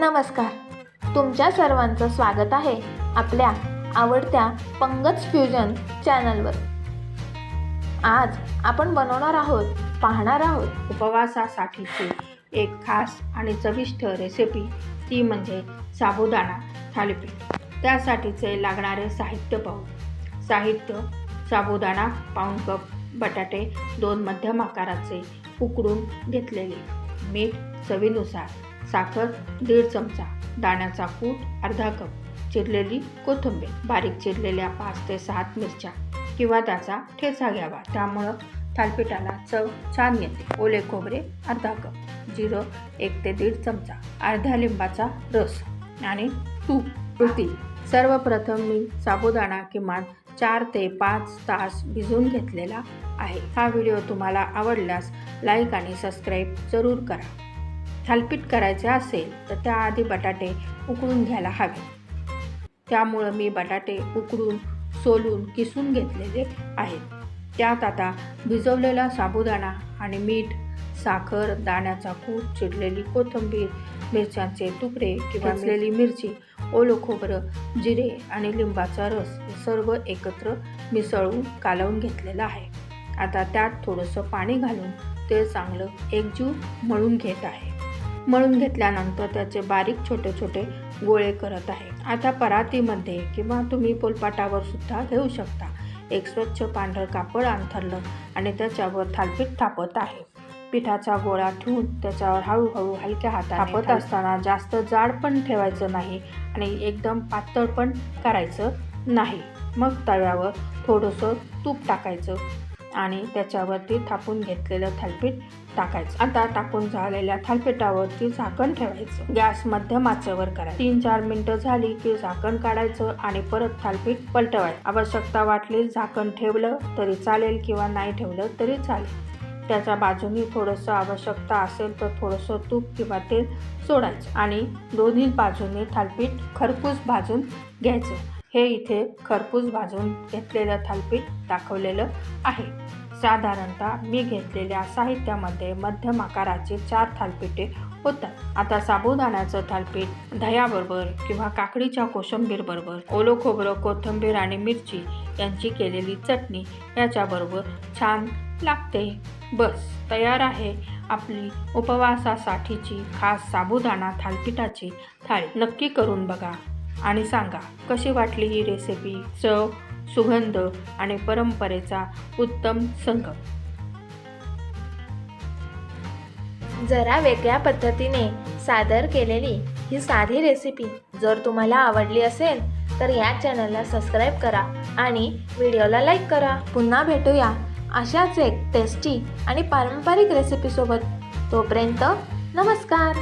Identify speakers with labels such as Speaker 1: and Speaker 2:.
Speaker 1: नमस्कार. तुमच्या सर्वांचं स्वागत आहे आपल्या आवडत्या पंगत फ्युजन चॅनलवर आज आपण बनवणार आहोत पाहणार आहोत.
Speaker 2: उपवासासाठीची एक खास आणि चविष्ट रेसिपी ती म्हणजे साबुदाणा थालीपीठ. त्यासाठीचे लागणारे साहित्य पाहू. साहित्य साबुदाणा पाऊण कप बटाटे दोन मध्यम आकाराचे उकडून घेतलेले. मीठ चवीनुसार. साखर दीड चमचा दाण्याचा कूट अर्धा कप चिरलेली कोथिंबीर बारीक चिरलेल्या पाच ते सात मिरच्या किंवा त्याचा ठेचा घ्यावा. त्यामुळं थालपिठाला चव छान येते. ओले खोबरे अर्धा कप जिरं एक ते दीड चमचा अर्धा लिंबाचा रस आणि तूप. कृती सर्वप्रथम मी साबुदाणा किमान चार ते पाच तास भिजवून घेतलेला आहे. हा व्हिडिओ तुम्हाला आवडल्यास लाईक आणि सबस्क्राईब जरूर करा. थालपीठ करायचे असेल तर त्याआधी बटाटे उकळून घ्यायला हवे. त्यामुळं मी बटाटे उकडून सोलून किसून घेतलेले आहेत. त्यात आता भिजवलेला साबुदाणा आणि मीठ साखर दाण्याचा कूट चिरलेली कोथिंबीर मिरच्यांचे तुकडे किंवा असलेली मिरची ओलं खोबरं जिरे आणि लिंबाचा रस हे सर्व एकत्र मिसळून कालवून घेतलेलं आहे. आता त्यात थोडंसं पाणी घालून ते चांगलं एकजीव मळून घेत आहे. मळून घेतल्यानंतर त्याचे बारीक छोटे छोटे गोळे करत आहे. आता परातीमध्ये किंवा तुम्ही पोलपाटावर सुद्धा घेऊ शकता. एक स्वच्छ पांढरं कापड अंथरलं आणि त्याच्यावर थालपीठ थापत आहे. पिठाचा गोळा ठेवून त्याच्यावर हळूहळू हलक्या हाताने थापत असताना जास्त जाड पण ठेवायचं नाही आणि एकदम पातळ पण करायचं नाही. मग तव्यावर थोडंसं तूप टाकायचं. आणि त्याच्यावरती थापून घेतलेलं थालपीठ टाकायचं. आता टाकून झालेल्या थालपीठावरती झाकण ठेवायचं. गॅस मध्यम आचेवर करायचं. तीन चार मिनिटं झाली की झाकण काढायचं आणि परत थालपीठ पलटवायचं. आवश्यकता वाटली झाकण ठेवलं तरी चालेल किंवा नाही ठेवलं तरी चालेल. त्याच्या बाजूनी थोडंसं आवश्यकता असेल तर थोडंसं तूप किंवा तेल सोडायचं आणि दोन्ही बाजूने थालपीठ खरपूस भाजून घ्यायचं. हे इथे खरपूस भाजून घेतलेलं थालपीठ दाखवलेलं आहे. साधारणतः मी घेतलेल्या साहित्यामध्ये मध्यम आकाराचे चार थालपीठे होतात. आता साबुदाण्याचं थालपीठ दह्याबरोबर किंवा काकडीच्या कोशिंबीरबरोबर ओलो खोबरं कोथिंबीर आणि मिरची यांची केलेली चटणी याच्याबरोबर छान लागते. बस तयार आहे आपली उपवासासाठीची खास साबुदाणा थालपीठाची थाळी. नक्की करून बघा. आणि सांगा कशी वाटली ही रेसिपी चव सुगंध आणि परंपरेचा उत्तम संगम
Speaker 1: जरा वेगळ्या पद्धतीने सादर केलेली ही साधी रेसिपी जर तुम्हाला आवडली असेल तर या चॅनलला सबस्क्राईब करा आणि व्हिडिओला लाईक करा. पुन्हा भेटूया अशाच एक टेस्टी आणि पारंपरिक रेसिपीसोबत तोपर्यंत नमस्कार!